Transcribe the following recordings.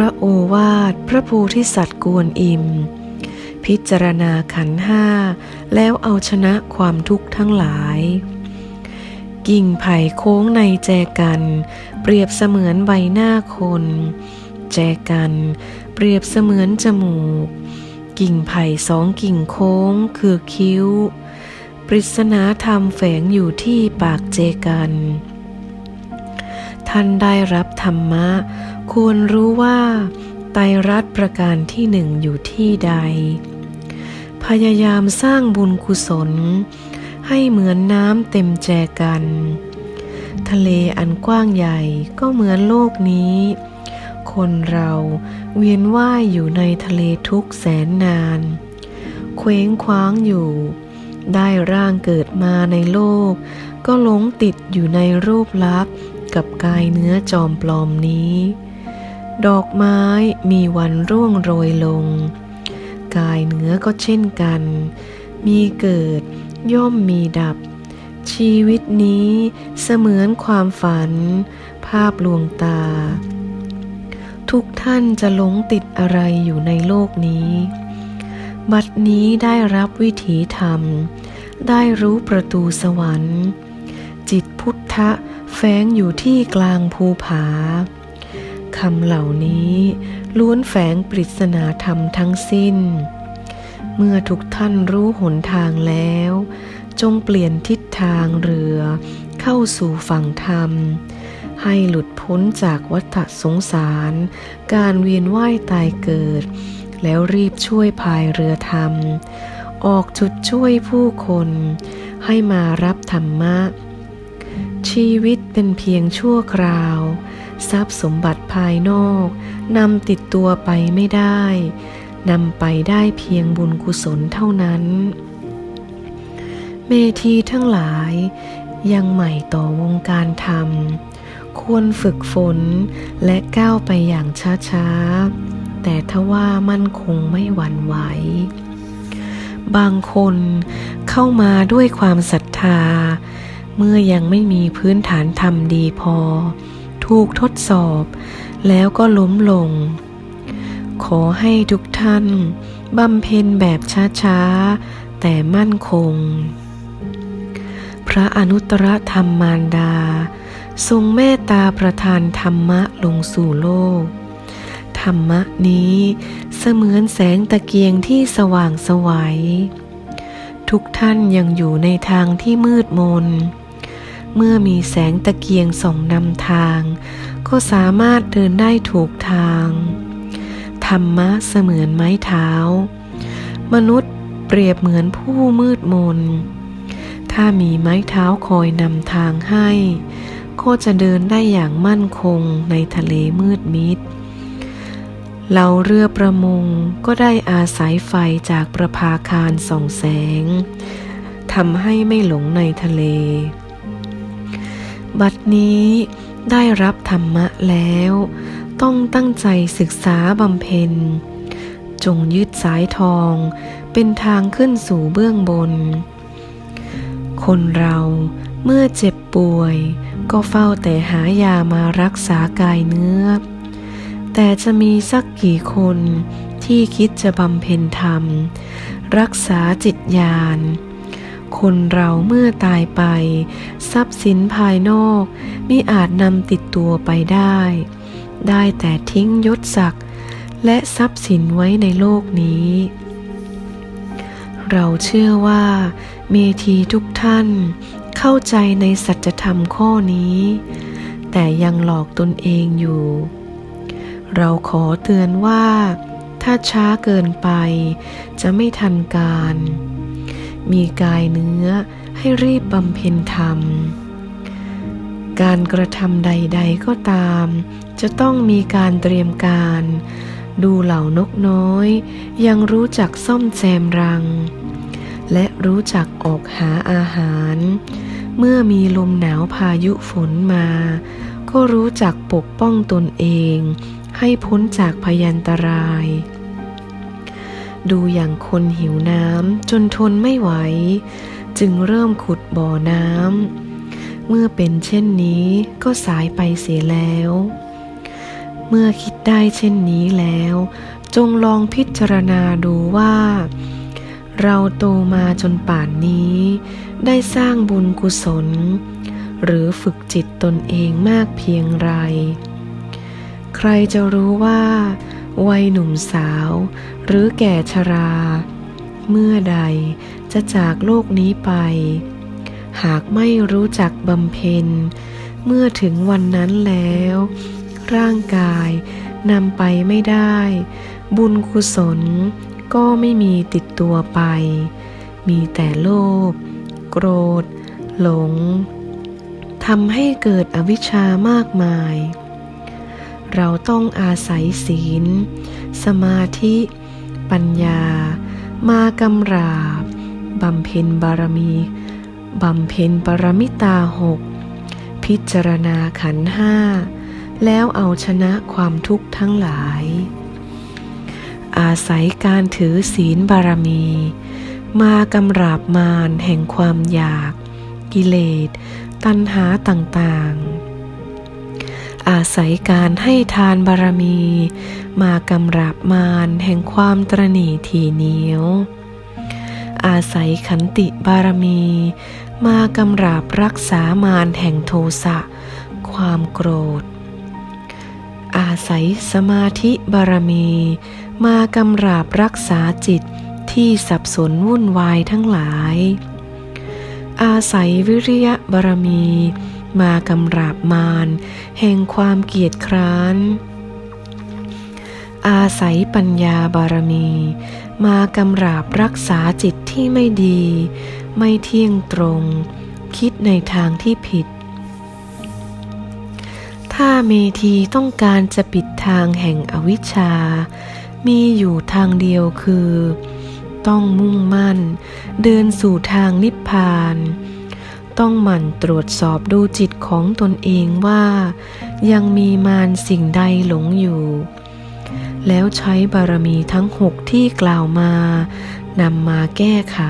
ระโอวาทพระโพธิสัตว์กวนอิม พิจารณาขันห้า แล้วเอาชนะความทุกข์ทั้งหลาย กิ่งไผ่โค้งในแจกัน เปรียบเสมือนใบหน้าคน แจกัน เปรียบเสมือนจมูก กิ่งไผ่สองกิ่งโค้งคือคิ้ว ปริศนาธรรมแฝงอยู่ที่ปากเจกัน ท่านได้รับธรรมะ ควรรู้ว่า ไตรรัตประการที่หนึ่งอยู่ที่ใด พยายามสร้างบุญกุศล ให้เหมือนน้ำเต็มแจกัน ทะเลอันกว้างใหญ่ก็เหมือนโลกนี้ คนเราเวียนว่ายอยู่ในทะเลทุกแสนนาน เคว้งคว้างอยู่ ได้ร่างเกิดมาในโลก ก็หลงติดอยู่ในรูปลักษณ์กับกายเนื้อจอมปลอมนี้ ดอกไม้มีวันร่วงโรยลง กายเนื้อก็เช่นกัน มีเกิดย่อมมีดับ ชีวิตนี้เสมือนความฝัน ภาพลวงตา ทุกท่านจะหลงติดอะไรอยู่ในโลกนี้ บัดนี้ได้รับวิถีธรรม ได้รู้ประตูสวรรค์ จิตพุทธะแฝงอยู่ที่กลางภูผา คำเหล่านี้ล้วนแฝงปริศนาธรรมทั้งสิ้น เมื่อทุกท่านรู้หนทางแล้ว จงเปลี่ยนทิศทางเรือเข้าสู่ฝั่งธรรม ให้หลุดพ้นจากวัฏสงสาร การเวียนว่ายตายเกิด แล้วรีบช่วยพายเรือธรรม ออกจุดช่วยผู้คนให้มารับธรรมะชีวิตเป็นเพียงชั่วคราว ทรัพย์สมบัติภายนอกนำติดตัวไปไม่ได้นำไปได้เพียงบุญกุศลเท่านั้น เมธีทั้งหลายยังใหม่ต่อวงการธรรม ควรฝึกฝนและก้าวไปอย่างช้าๆ แต่ทว่ามั่นคงไม่หวั่นไหว บางคนเข้ามาด้วยความศรัทธา เมื่อยังไม่มีพื้นฐานธรรมดีพอ ถูกทดสอบ แล้วก็ล้มลง ขอให้ทุกท่านบำเพ็ญแบบช้าๆ แต่มั่นคง พระอนุตตรธรรมมารดา ทรงเมตตาประทานธรรมะลงสู่โลก ธรรมะนี้เสมือนแสงตะเกียงที่สว่างสวัยทุกท่านยังอยู่ในทางที่มืดมน เมื่อมีแสงตะเกียงส่องนำทาง ก็สามารถเดินได้ถูกทาง ธรรมะเสมือนไม้เท้า มนุษย์เปรียบเหมือนผู้มืดมน ถ้ามีไม้เท้าคอยนำทางให้ ก็จะเดินได้อย่างมั่นคงในทะเลมืดมิดเราเรือประมงก็ได้อาศัยไฟจากประภาคารส่องแสงทำให้ไม่หลงในทะเล บัดนี้ได้รับธรรมะแล้ว ต้องตั้งใจศึกษาบำเพ็ญ จงยึดสายทองเป็นทางขึ้นสู่เบื้องบน คนเราเมื่อเจ็บป่วย ก็เฝ้าแต่หายามารักษากายเนื้อ แต่จะมีสักกี่คนที่คิดจะบำเพ็ญธรรม รักษาจิตญาณ คนเราเมื่อตายไป ทรัพย์สินภายนอกมิอาจนำติดตัวไปได้ ได้แต่ทิ้งยศศักดิ์และทรัพย์สินไว้ในโลกนี้ เราเชื่อว่า เมธีทุกท่านเข้าใจในสัจธรรมข้อนี้ แต่ยังหลอกตนเองอยู่ เราขอเตือนว่า ถ้าช้าเกินไปจะไม่ทันการ มีกายเนื้อให้รีบบำเพ็ญธรรม การกระทำใด ๆ ก็ตาม จะต้องมีการเตรียมการ ดูเหล่านกน้อย ยังรู้จักซ่อมแซมรัง และรู้จักออกหาอาหาร เมื่อมีลมหนาวพายุฝนมา ก็รู้จักปกป้องตนเอง ให้พ้นจากพยันตราย ดูอย่างคนหิวน้ำจนทนไม่ไหว จึงเริ่มขุดบ่อน้ำเมื่อเป็นเช่นนี้ก็สายไปเสียแล้ว เมื่อคิดได้เช่นนี้แล้ว จงลองพิจารณาดูว่า เราโตมาจนป่านนี้ ได้สร้างบุญกุศล หรือฝึกจิตตนเองมากเพียงไร ใครจะรู้ว่า วัยหนุ่มสาว หรือแก่ชรา เมื่อใดจะจากโลกนี้ไป หากไม่รู้จักบำเพ็ญ เมื่อถึงวันนั้นแล้ว ร่างกายนำไปไม่ได้ บุญกุศลก็ไม่มีติดตัวไป มีแต่โลภ โกรธ หลง ทำให้เกิดอวิชชามากมาย เราต้องอาศัยศีล สมาธิ ปัญญา มากำราบบำเพ็ญบารมีบำเพ็ญปรมิตาหก พิจารณาขันห้า แล้วเอาชนะความทุกข์ทั้งหลาย อาศัยการถือศีลบารมี มากำราบมารแห่งความอยาก กิเลส ตัณหาต่างๆ อาศัยการให้ทานบารมี มากำราบมารแห่งความตรณีทีเหนียว อาศัยขันติบารมี มากำราบรักษามารแห่งโทสะ ความโกรธ อาศัยสมาธิบารมี มากำราบรักษาจิตที่สับสนวุ่นวายทั้งหลาย อาศัยวิริยะบารมี มากำราบมารแห่งความเกียจคร้าน อาศัยปัญญาบารมี มากำราบรักษาจิตที่ไม่ดี ไม่เที่ยงตรง คิดในทางที่ผิด ถ้าเมธีต้องการจะปิดทางแห่งอวิชชา มีอยู่ทางเดียวคือ ต้องมุ่งมั่น เดินสู่ทางนิพพาน ต้องหมั่นตรวจสอบดูจิตของตนเองว่า ยังมีมารสิ่งใดหลงอยู่ แล้วใช้บารมีทั้งหกที่กล่าวมานำมาแก้ไข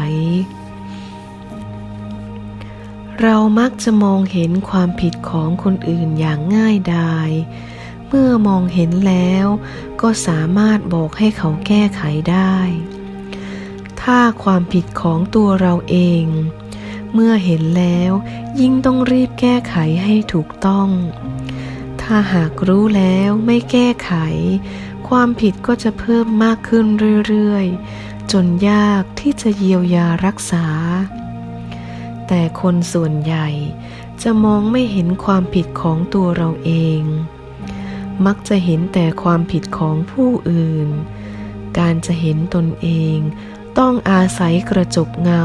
เรามักจะมองเห็นความผิดของคนอื่นอย่างง่ายดายเมื่อมองเห็นแล้วก็สามารถบอกให้เขาแก้ไขได้ ถ้าความผิดของตัวเราเอง เมื่อเห็นแล้วยิ่งต้องรีบแก้ไขให้ถูกต้อง ถ้าหากรู้แล้วไม่แก้ไข ความผิดก็จะเพิ่มมากขึ้นเรื่อยๆ จนยากที่จะเยียวยารักษา แต่คนส่วนใหญ่จะมองไม่เห็นความผิดของตัวเราเอง มักจะเห็นแต่ความผิดของผู้อื่น การจะเห็นตนเอง ต้องอาศัยกระจกเงา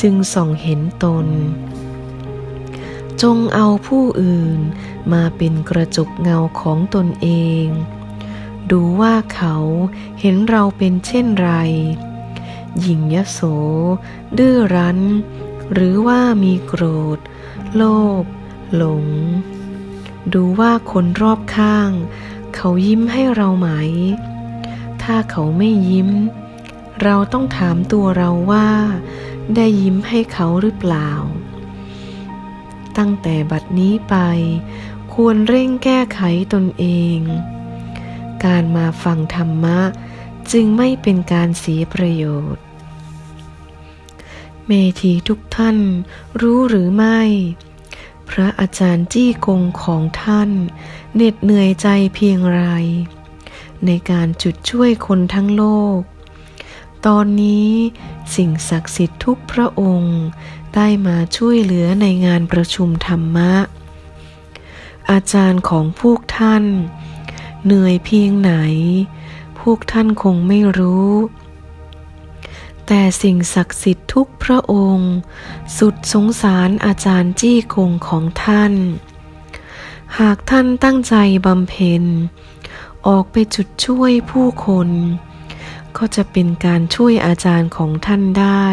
จึงส่องเห็นตน จงเอาผู้อื่นมาเป็นกระจกเงาของตนเอง ดูว่าเขาเห็นเราเป็นเช่นไร หญิงยโส ดื้อรั้น หรือว่ามีโกรธ โลภหลง ดูว่าคนรอบข้าง เขายิ้มให้เราไหม ถ้าเขาไม่ยิ้มเเราต้องถามตัวเราว่า ได้ยิ้มให้เขาหรือเปล่า ตั้งแต่บัดนี้ไป ควรเร่งแก้ไขตนเอง การมาฟังธรรมะจึงไม่เป็นการเสียประโยชน์ เมธีทุกท่านรู้หรือไม่ พระอาจารย์จี้กงของท่านเหน็ดเหนื่อยใจเพียงไร ในการจุดช่วยคนทั้งโลก ตอนนี้สิ่งศักดิ์สิทธิ์ทุกพระองค์ ได้มาช่วยเหลือในงานประชุมธรรมะ อาจารย์ของพวกท่าน เหนื่อยเพียงไหน พวกท่านคงไม่รู้ แต่สิ่งศักดิ์สิทธิ์ทุกพระองค์ สุดสงสารอาจารย์จี้กงของท่าน หากท่านตั้งใจบำเพ็ญ ออกไปจุดช่วยผู้คน ก็จะเป็นการช่วยอาจารย์ของท่านได้